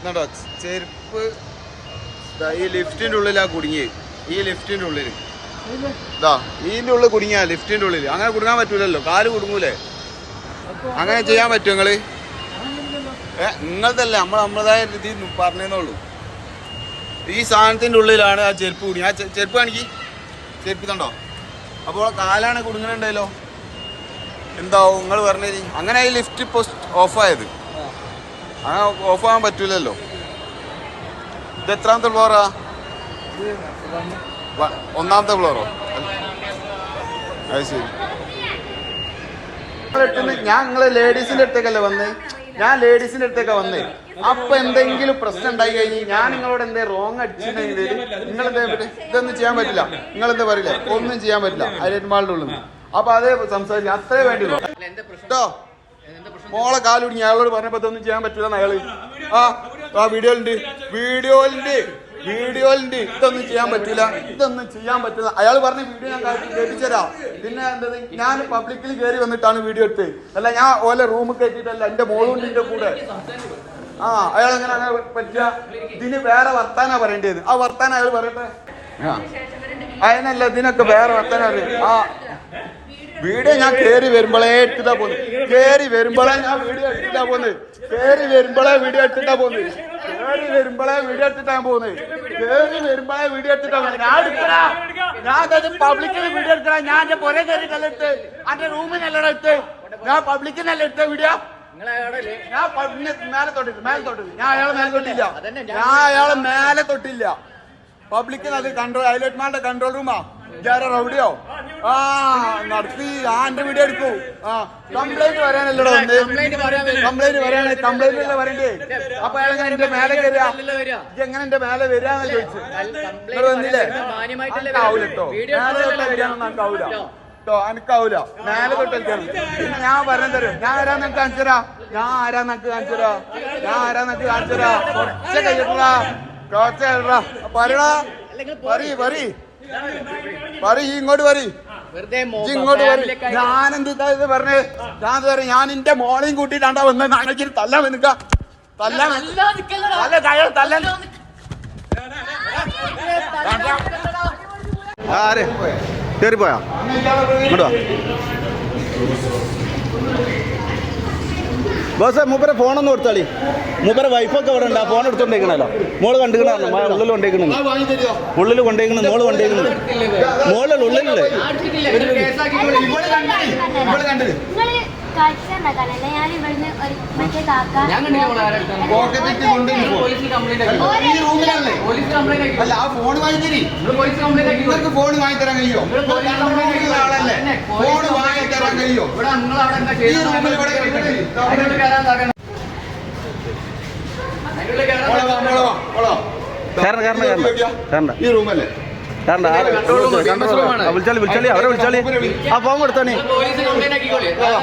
എന്നിട്ടോ ചെരുപ്പ്. ഈ ലിഫ്റ്റിന്റെ ഉള്ളിലാ കുടുങ്ങി ഈ ലിഫ്റ്റിന്റെ ഉള്ളിൽ ഇതാ ഇതിന്റെ ഉള്ളിൽ കുടുങ്ങിയാ ലിഫ്റ്റിന്റെ ഉള്ളിൽ അങ്ങനെ കുടുങ്ങാൻ പറ്റൂലല്ലോ. കാൽ കുടുങ്ങൂലേ? അങ്ങനെ ചെയ്യാൻ പറ്റും നിങ്ങൾ? ഏ നിങ്ങളതല്ല നമ്മൾ നമ്മളതായ രീതി പറഞ്ഞേന്നുള്ളൂ. ഈ സാധനത്തിന്റെ ഉള്ളിലാണ് ആ ചെരുപ്പ് കുടുങ്ങി ആ ചെരുപ്പ് കാണിക്കി. ചെരുപ്പ് തണ്ടോ അപ്പോൾ കാലാണ് കുടുങ്ങണുണ്ടല്ലോ. എന്താവും? നിങ്ങൾ പറഞ്ഞു അങ്ങനെ ഈ ലിഫ്റ്റ് ഇപ്പോൾ ഓഫായത് അങ്ങനെ ഓഫ് ആകാൻ പറ്റൂലല്ലോ. ഇത് എത്രാമത്തെ ഫ്ലോറാ ഒന്നാമത്തെ ഫ്ലോറോ അത് ശരി. ഞാൻ നിങ്ങളെ ലേഡീസിന്റെ അടുത്തേക്കല്ലേ വന്നേ? ഞാൻ ലേഡീസിന്റെ അടുത്തേക്കാ വന്നേ. അപ്പൊ എന്തെങ്കിലും പ്രശ്നം ഉണ്ടായി കഴിഞ്ഞ് ഞാൻ നിങ്ങളോട് എന്തേ റോങ് അടിച്ചിട്ടുണ്ടെങ്കിൽ നിങ്ങൾ എന്താ ഇതൊന്നും ചെയ്യാൻ പറ്റില്ല. നിങ്ങൾ എന്താ പറയില്ല? ഒന്നും ചെയ്യാൻ പറ്റില്ല. ഉള്ളിൽ നിന്ന്. അപ്പൊ അതേ സംസാരിക്കാം അത്രേ വേണ്ടിയുള്ളൂ. കേട്ടോ മോളെ കാലുടിഞ്ഞ് അയാളോട് പറഞ്ഞപ്പോ ഇതൊന്നും ചെയ്യാൻ പറ്റില്ല അയാൾ. ആ ആ വീഡിയോയിലുണ്ട്. വീഡിയോയിലുണ്ട്. വീഡിയോയിലുണ്ട്. ഇതൊന്നും ചെയ്യാൻ പറ്റില്ല ഇതൊന്നും ചെയ്യാൻ പറ്റില്ല അയാൾ പറഞ്ഞ വീഡിയോ ഞാൻ കേട്ടിച്ചരാ. പിന്നെ എന്തത്? ഞാൻ പബ്ലിക്കിൽ കയറി വന്നിട്ടാണ് വീഡിയോ എടുത്തത്. അല്ല ഞാൻ ഓലെ റൂമിൽ കയറ്റിയിട്ടല്ല എന്റെ മോളുണ്ട് എന്റെ കൂടെ. ആ അയാൾ എങ്ങനെ അങ്ങനെ പറ്റുക ഇതിന് വേറെ വർത്താനാ പറയേണ്ടത്. ആ വർത്താന അയാൾ പറയട്ടെ? ആ അതിനല്ല ഇതിനൊക്കെ വേറെ വർത്താനം ആ. വീഡിയോ ഞാൻ കേറി വരുമ്പോഴേ എടുത്തിട്ടാ പോന്ന്. കേറി വരുമ്പോഴേ ഞാൻ വീഡിയോ എടുത്തിട്ടാ പോന്ന്. കേറി വരുമ്പോഴേ വീഡിയോ എടുത്തിട്ടാ പോന്ന്. കേറി വരുമ്പോഴേ വീഡിയോ എടുത്തിട്ടാ പോന്ന്. കേറി വരുമ്പോഴേ വീഡിയോ എടുത്തിട്ടാ പോന്ന്. ഞാൻ എടുക്കടാ. ഞാൻ പബ്ലിക്കിന് വീഡിയോ എടുക്കടാ. ഞാൻ എന്റെ പുറകെ കയറിട്ടല്ല എടുത്ത്. എന്റെ റൂമിനല്ല എടുത്ത്. ഞാൻ പബ്ലിക്കിനല്ല എടുത്ത വീഡിയോ? ഞാൻ മേലെ തൊട്ടില്ല. മേലെ തൊട്ടില്ല. ഞാൻ അയാളെ മേലെ തൊട്ടില്ല. ഞാൻ അയാളെ മേലെ തൊട്ടില്ല. പബ്ലിക്കിന് അത് കൺട്രോൾ ഹൈലൈറ്റ് കൺട്രോൾ റൂമാ ഇതാരാ റൗഡിയോ ആ നടത്തി ആ എന്റെ വീഡിയോ എടുക്കൂ. ആ കംപ്ലൈന്റ് വരാനല്ലോ കംപ്ലൈന്റ് വരാണ് കംപ്ലൈന്റ് അല്ലേ വരണ്ടേ അപ്പൊ എന്റെ മേലെ കയറിയ എങ്ങനെ എന്റെ മേലെ വരാന്ന് ചോദിച്ചു. നിങ്ങൾ വന്നില്ലേ? ആവൂല കേട്ടോ. മേലെ തൊട്ടടിക്കാനൊന്നും എനിക്കാവൂല കേട്ടോ എനിക്കാവൂല മേലെ പിന്നെ ഞാൻ പറഞ്ഞു തരും. ഞാൻ ആരാ നിനക്ക് കാണിച്ചരാ ഞാൻ ആരാ നിനക്ക് കാണിച്ചരാ ഞാൻ ആരാ നിനക്ക് കാണിച്ചരാ കുറച്ച് കഴിയട്ടാ കുറച്ച് കഴിയട്ടാ പറയടാ. പറയ് പറയ്. പറയ് ഇങ്ങോട്ട് ഇജ്ജ് ഇങ്ങോട്ട് ഞാൻ എന്ത് ഇത് പറഞ്ഞേ? ഞാൻ ഇത് പറയും ഞാൻ എന്റെ മോളെയും കൂട്ടിട്ടാണ്ടാ വന്ന് നാളേക്ക് തല്ലാൻ നിൽക്ക തല്ലാൻ ആരെ? ഇങ്ങോട്ട് വാ. ബോസേ മൂപ്പരെ ഫോണൊന്നും കൊടുത്താളി. മൂപ്പരെ വൈഫൊക്കെ ഇവിടെ ഉണ്ട്. ആ ഫോൺ എടുത്തോണ്ടേക്കണല്ലോ മോൾ കണ്ടിരിക്കണോ ഉള്ളിൽ കൊണ്ടേക്കണു ഉള്ളിൽ കൊണ്ടേക്കണു മോൾ കൊണ്ടേക്കണു മോളിൽ ഞാൻ ഇവിടുന്ന് ഒരു മറ്റേ കാക്ക. പോക്കറ്റിൽ കൊണ്ട് ഈ റൂമിലല്ലേ അല്ല ആ ഫോൺ നിങ്ങൾക്ക് ഫോൺ കഴിയോ? ആളല്ലേ? ഫോൺ ഈ റൂമിൽ ഇവിടെ. ഈ റൂമല്ലേ വിളിച്ചാളി വിളിച്ചാളി അവരെ വിളിച്ചാളി. ആ ഫോൺ കൊടുത്തോണി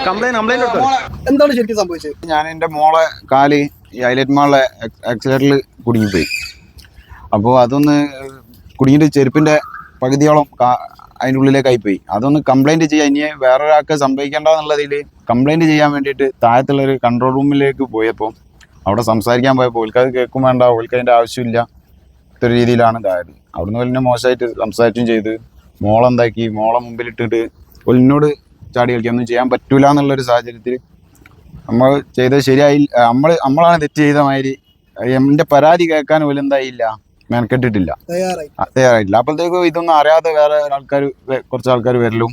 കംപ്ലൈന്റ് കംപ്ലൈന്റ് എന്താണ് ശരിക്കും സംഭവിച്ചത്? ഞാൻ എന്റെ മോളെ കാൽ ഈ ഹൈലൈറ്റ് മാളിലെ ആക്സിഡന്റിൽ കുടുങ്ങിപ്പോയി അപ്പോൾ അതൊന്ന് കുടുങ്ങിയിട്ട് ചെരുപ്പിന്റെ പകുതിയോളം അതിന്റെ ഉള്ളിലേക്കായി പോയി. അതൊന്ന് കംപ്ലൈന്റ് ചെയ്യാൻ ഇനി വേറൊരാൾക്ക് സംഭവിക്കേണ്ട എന്നുള്ളതിൽ കംപ്ലൈന്റ് ചെയ്യാൻ വേണ്ടിയിട്ട് താഴത്തുള്ളൊരു കൺട്രോൾ റൂമിലേക്ക് പോയപ്പോൾ അവിടെ സംസാരിക്കാൻ പോയപ്പോൾ ഓൽക്ക് അത് കേൾക്കും വേണ്ട ഓൽക്ക് അതിന്റെ ആവശ്യമില്ല. ഇത്ര രീതിയിലാണ് ഇതായത്. അവിടുന്ന് വലിയ മോശമായിട്ട് സംസാരിച്ചും ചെയ്ത് മോളെന്താക്കി മോളെ മുമ്പിലിട്ടിട്ട് ഒലിനോട് ചാടി കളിക്കുക. ഒന്നും ചെയ്യാൻ പറ്റൂല എന്നുള്ളൊരു സാഹചര്യത്തിൽ നമ്മൾ ചെയ്തത് ശരിയായി നമ്മൾ നമ്മളാണ് തെറ്റ് ചെയ്ത മാതിരി എന്റെ പരാതി കേൾക്കാൻ പോലും എന്തായില്ല മെനക്കെട്ടിട്ടില്ല. തയ്യാറായിട്ടില്ല. അപ്പോഴത്തേക്കും ഇതൊന്നും അറിയാതെ വേറെ ആൾക്കാർ കുറച്ച് ആൾക്കാർ വരലും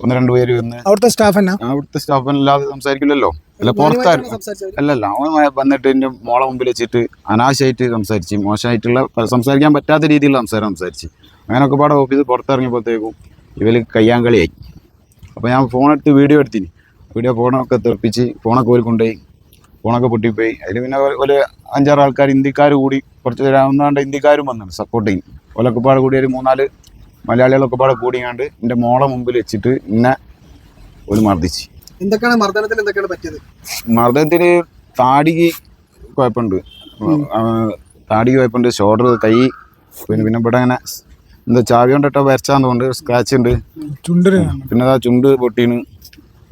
ഒന്ന് രണ്ട് പേര് വന്ന് അവിടുത്തെ സ്റ്റാഫ് അവിടുത്തെ സ്റ്റാഫ് അല്ലാതെ സംസാരിക്കില്ലല്ലോ. അല്ല പുറത്തായിരുന്നു അല്ലല്ല അവൻ വന്നിട്ട് എന്റെ മോളെ മുമ്പിൽ വെച്ചിട്ട് അനാശമായിട്ട് സംസാരിച്ച് മോശമായിട്ടുള്ള സംസാരിക്കാൻ പറ്റാത്ത രീതിയിലുള്ള സംസാരം സംസാരിച്ച്. അങ്ങനെയൊക്കെ പാടെ ഓഫീസ് പുറത്തിറങ്ങിയപ്പോഴത്തേക്കും ഇവർ കയ്യാങ്കളിയായി. അപ്പോൾ ഞാൻ ഫോണെടുത്ത് വീഡിയോ എടുത്തിന്. വീഡിയോ ഫോണൊക്കെ തെറിപ്പിച്ച് ഫോണൊക്കെ ഒരു കൊണ്ടുപോയി ഫോണൊക്കെ പൊട്ടിപ്പോയി. അതിൽ പിന്നെ ഒരു- ഒരു അഞ്ചാറ് ആൾക്കാർ ഇന്ത്യക്കാർ കൂടി കുറച്ച് ഒന്നാണ്ട് ഇന്ത്യക്കാരും വന്നിട്ടുണ്ട് സപ്പോർട്ട് ചെയ്യും. ഓലൊക്കെ പാടെ കൂടി ഒരു മൂന്നാൽ മലയാളികളൊക്കെ പാടെ കൂടിയാണ്ട് എന്റെ മോളെ മുമ്പിൽ വെച്ചിട്ട് എന്നെ ഒരു മർദ്ദിച്ച്. എന്തൊക്കെയാണ് മർദ്ദനത്തിൽ എന്തൊക്കെയാണ് പറ്റിയത്? മർദ്ദനത്തിന് താടിക്ക് കുഴപ്പമുണ്ട്. താടിക്ക് കുഴപ്പമുണ്ട്. ഷോൾഡർ കൈ പിന്നെ പിന്നെ ഇവിടെ അങ്ങനെ എന്താ ചാവി കൊണ്ടിട്ടോ വരച്ചാന്ന് തോന്നുന്നുണ്ട്. സ്ക്രാച്ച് ഉണ്ട്. പിന്നെ അതാ ചുണ്ട് പൊട്ടീന്.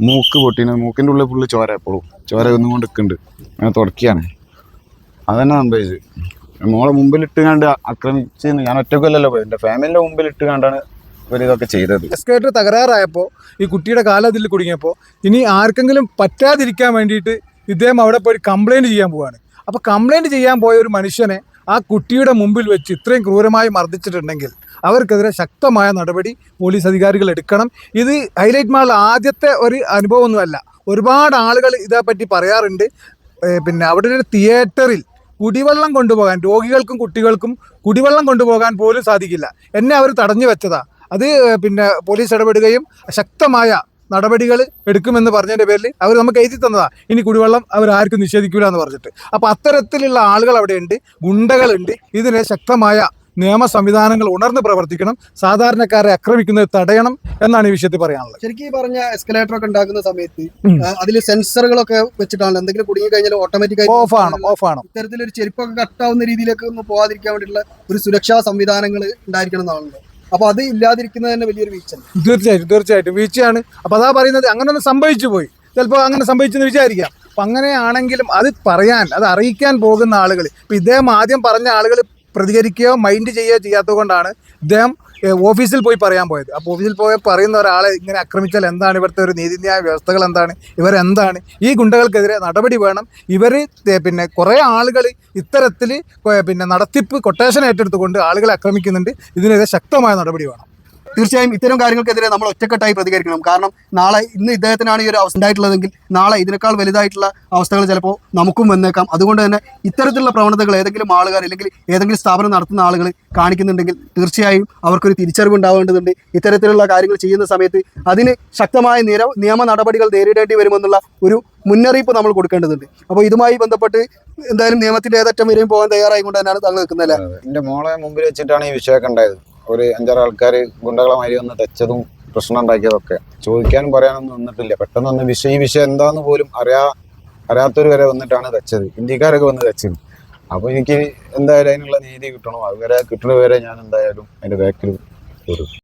മൂക്ക് പൊട്ടീന്. മൂക്കിന്റെ ഉള്ളിൽ ഫുള്ള് ചോര എപ്പോഴും. ചോര ഒന്നും കൊണ്ട് നിൽക്കുന്നുണ്ട് അങ്ങനെ തുടക്കിയാണ് അതന്നെ സംഭവിച്ചത്. മോളെ മുമ്പിൽ ഇട്ട് കണ്ട് ആക്രമിച്ച് ഞാൻ ഒറ്റക്കല്ലല്ലോ പോയത്. എന്റെ ഫാമിലിന്റെ മുമ്പിൽ ഇട്ട് കണ്ടാണ് ഇവർ ഇതൊക്കെ ചെയ്തത്. എസ്കേറ്റർ തകരാറായപ്പോൾ ഈ കുട്ടിയുടെ കാലതിൽ കുടുങ്ങിയപ്പോൾ ഇനി ആർക്കെങ്കിലും പറ്റാതിരിക്കാൻ വേണ്ടിയിട്ട് ഇദ്ദേഹം അവിടെ പോയി കംപ്ലൈന്റ് ചെയ്യാൻ പോവാണ്. അപ്പോൾ കംപ്ലൈന്റ് ചെയ്യാൻ പോയ ഒരു മനുഷ്യനെ ആ കുട്ടിയുടെ മുമ്പിൽ വെച്ച് ഇത്രയും ക്രൂരമായി മർദ്ദിച്ചിട്ടുണ്ടെങ്കിൽ അവർക്കെതിരെ ശക്തമായ നടപടി പോലീസ് അധികാരികൾ എടുക്കണം. ഇത് ഹൈലൈറ്റ് മാളിൽ ആദ്യത്തെ ഒരു അനുഭവമൊന്നുമല്ല. ഒരുപാട് ആളുകൾ ഇതേപ്പറ്റി പറയാറുണ്ട്. പിന്നെ അവിടെ ഒരു തിയേറ്ററിൽ കുടിവെള്ളം കൊണ്ടുപോകാൻ രോഗികൾക്കും കുട്ടികൾക്കും കുടിവെള്ളം കൊണ്ടുപോകാൻ പോലും സാധിക്കില്ല. എന്നെ അവർ തടഞ്ഞു വെച്ചതാ. അത് പിന്നെ പോലീസ് ഇടപെടുകയും ശക്തമായ നടപടികൾ എടുക്കുമെന്ന് പറഞ്ഞതിന്റെ പേരിൽ അവർ നമുക്ക് എഴുതി തന്നതാ. ഇനി കുടിവെള്ളം അവർ ആർക്കും നിഷേധിക്കില്ല എന്ന് പറഞ്ഞിട്ട്. അപ്പോൾ അത്തരത്തിലുള്ള ആളുകൾ അവിടെയുണ്ട് ഗുണ്ടകളുണ്ട്. ഇതിനെ ശക്തമായ നിയമ സംവിധാനങ്ങൾ ഉണർന്ന് പ്രവർത്തിക്കണം. സാധാരണക്കാരെ ആക്രമിക്കുന്നത് തടയണം എന്നാണ് ഈ വിഷയത്തിൽ പറയാനുള്ളത്. ശരിക്കും ഈ പറഞ്ഞ എസ്കലേറ്റർ ഒക്കെ ഉണ്ടാക്കുന്ന സമയത്ത്. അതിൽ സെൻസറുകളൊക്കെ വെച്ചിട്ടാണ് എന്തെങ്കിലും കുടുങ്ങി കഴിഞ്ഞാൽ ഓട്ടോമാറ്റിക് ഓഫ് ആണ് ഇത്തരത്തിലൊരു ചെരുപ്പൊക്കെ കട്ടാവുന്ന രീതിയിലേക്ക് ഒന്ന് പോകാതിരിക്കാൻ വേണ്ടിയിട്ടുള്ള ഒരു സുരക്ഷാ സംവിധാനങ്ങൾ ഉണ്ടായിരിക്കണം എന്നാണല്ലോ. അപ്പൊ അത് ഇല്ലാതിരിക്കുന്നത് തന്നെ വലിയൊരു വീഴ്ച തീർച്ചയായിട്ടും തീർച്ചയായിട്ടും. വീഴ്ചയാണ്. അപ്പൊ അതാ പറയുന്നത് അങ്ങനെ ഒന്ന് സംഭവിച്ചു പോയി. ചിലപ്പോൾ അങ്ങനെ സംഭവിച്ചെന്ന് വിചാരിക്കാം. അപ്പം അങ്ങനെയാണെങ്കിലും അത് പറയാൻ അത് അറിയിക്കാൻ പോകുന്ന ആളുകൾ ഇപ്പം ഇദ്ദേഹം ആദ്യം പറഞ്ഞ ആളുകൾ പ്രതികരിക്കുകയോ മൈൻഡ് ചെയ്യുകയോ ചെയ്യാത്തത് കൊണ്ടാണ് ഇദ്ദേഹം ഓഫീസിൽ പോയി പറയാൻ പോയത്. അപ്പോൾ ഓഫീസിൽ പോയി പറയുന്ന ഒരാളെ ഇങ്ങനെ ആക്രമിച്ചാൽ എന്താണ്? ഇവിടുത്തെ ഒരു നീതിന്യായ വ്യവസ്ഥകൾ എന്താണ്? ഇവരെന്താണ്? ഈ ഗുണ്ടകൾക്കെതിരെ നടപടി വേണം. ഇവർ പിന്നെ കുറേ ആളുകൾ ഇത്തരത്തിൽ പിന്നെ നടത്തിപ്പ് കൊട്ടേഷൻ ഏറ്റെടുത്തുകൊണ്ട് ആളുകളെ ആക്രമിക്കുന്നുണ്ട്. ഇതിനെതിരെ ശക്തമായ നടപടി വേണം. തീർച്ചയായും ഇത്തരം കാര്യങ്ങൾക്കെതിരെ നമ്മൾ ഒറ്റക്കെട്ടായി പ്രതികരിക്കണം. കാരണം നാളെ ഇന്ന് ഇദ്ദേഹത്തിനാണ് ഈ ഒരു അവസ്ഥ ഉണ്ടായിട്ടുള്ളതെങ്കിൽ നാളെ ഇതിനേക്കാൾ വലുതായിട്ടുള്ള അവസ്ഥകൾ ചിലപ്പോൾ നമുക്കും വന്നേക്കാം. അതുകൊണ്ട് തന്നെ ഇത്തരത്തിലുള്ള പ്രവണതകൾ ഏതെങ്കിലും ആളുകാർ അല്ലെങ്കിൽ ഏതെങ്കിലും സ്ഥാപനം നടത്തുന്ന ആളുകൾ കാണിക്കുന്നുണ്ടെങ്കിൽ തീർച്ചയായും അവർക്കൊരു തിരിച്ചറിവ് ഉണ്ടാവേണ്ടതുണ്ട്. ഇത്തരത്തിലുള്ള കാര്യങ്ങൾ ചെയ്യുന്ന സമയത്ത് അതിന് ശക്തമായ നിര നിയമ നടപടികൾ നേരിടേണ്ടി വരുമെന്നുള്ള ഒരു മുന്നറിയിപ്പ് നമ്മൾ കൊടുക്കേണ്ടതുണ്ട്. അപ്പോൾ ഇതുമായി ബന്ധപ്പെട്ട് എന്തായാലും നിയമത്തിന്റെ ഏതറ്റം വരെയും പോകാൻ തയ്യാറായിക്കൊണ്ട് തന്നെയാണ് താങ്കൾ നിൽക്കുന്നത് അല്ലേ? എന്റെ മോളെ മുമ്പിൽ വെച്ചിട്ടാണ് ഈ വിഷയമൊക്കെ ഉണ്ടായത്. ഒരു അഞ്ചാറ് ആൾക്കാർ ഗുണ്ടകളെ മാതിരി വന്ന് തെച്ചതും പ്രശ്നം ഉണ്ടാക്കിയതൊക്കെ. ചോദിക്കാനും പറയാനൊന്നും നിന്നിട്ടില്ല. പെട്ടെന്ന് വന്ന് വിഷയം ഈ വിഷയം എന്താന്ന് പോലും അറിയാ അറിയാത്തവർ വരെ വന്നിട്ടാണ് തെച്ചത്. ഇന്ത്യക്കാരൊക്കെ വന്ന് തെച്ചത്. അപ്പോൾ എനിക്ക് എന്തായാലും അതിനുള്ള നീതി കിട്ടണം. അതുവരെ കിട്ടുന്ന വരെ ഞാൻ എന്തായാലും അതിന്റെ ബാക്കിൽ വരും.